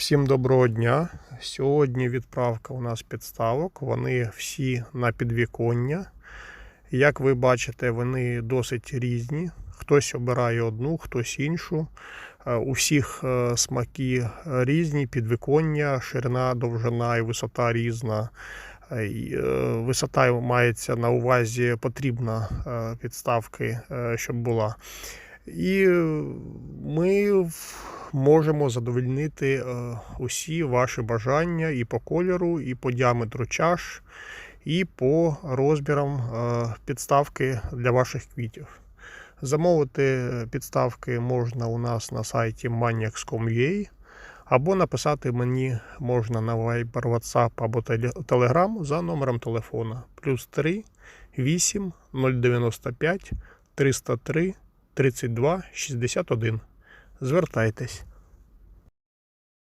Всім доброго дня. Сьогодні відправка у нас підставок. Вони всі на підвіконня. Як ви бачите, вони досить різні. Хтось обирає одну, хтось іншу. Е, У всіх е, смаки різні, підвіконня, ширина, довжина і висота різна. Е, Висота мається на увазі потрібна підставки, щоб була. І ми можемо задовольнити е, усі ваші бажання і по кольору, і по діаметру чаш, і по розмірам е, підставки для ваших квітів. Замовити підставки можна у нас на сайті maniacs.com.ua або написати мені можна на Viber, WhatsApp або Telegram за номером телефона плюс 3 8 095 303 32 61. Звертайтесь.